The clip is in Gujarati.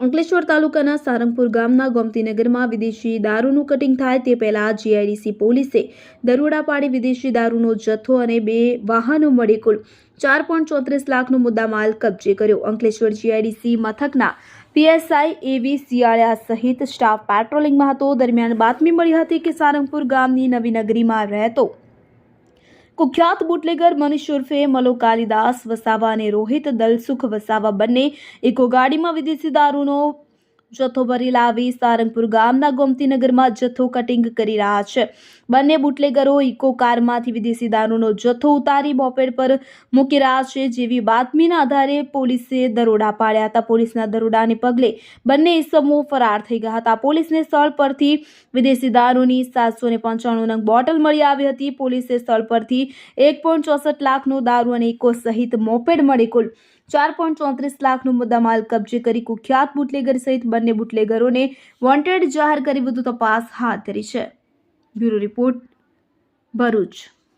અંકલેશ્વર તાલુકાના સારંગપુર ગામના ગોમતીનગરમાં વિદેશી દારૂનું કટિંગ થાય તે પહેલા જીઆઈડીસી પોલીસે દરોડા પાડી વિદેશી દારૂનો જથ્થો અને બે વાહનો મળી કુલ ચાર પોઈન્ટ ચોત્રીસ લાખનો મુદ્દામાલ કબજે કર્યો. અંકલેશ્વર જીઆઈડીસી મથકના પીએસઆઈ એવી શિયાળા સહિત સ્ટાફ પેટ્રોલિંગમાં હતો. દરમિયાન બાતમી મળી હતી કે સારંગપુર ગામની નવી નગરીમાં રહેતો કુખ્યાત બુટલેગર મનીષ ઉર્ફે મલો કાલિદાસ વસાવા અને રોહિત દલસુખ વસાવા બંને એકો ગાડીમાં વિદેશી દારૂનો જથ્થો ભરી લાવી સારંગપુર ગામના ગોમતીનગરમાં જથ્થો કટિંગ કરી રહ્યા છે. બંને બુટલેગરો ઇકો કારમાંથી વિદેશી દારૂનો જથ્થો ઉતારી મોપેડ પર મૂકી રહ્યા છે જેવી બાતમીના આધારે પોલીસે દરોડા પાડ્યા હતા. પોલીસના દરોડાને પગલે બંને ઇસમો ફરાર થઈ ગયા હતા. પોલીસને સ્થળ પરથી વિદેશી દારૂની સાતસો ને પંચાણું નંગ બોટલ મળી આવી હતી. પોલીસે સ્થળ પરથી એક પોઈન્ટ ચોસઠ લાખનો દારૂ અને ઇકો સહિત મોપેડ મળી કુલ ચાર પોઈન્ટ ચોત્રીસ લાખનો મુદ્દામાલ કબજે કરી કુખ્યાત બુટલેગર સહિત બંને બુટલેગરોને વોન્ટેડ જાહેર કરી વધુ તપાસ હાથ ધરી છે. Bureau report Bharuch.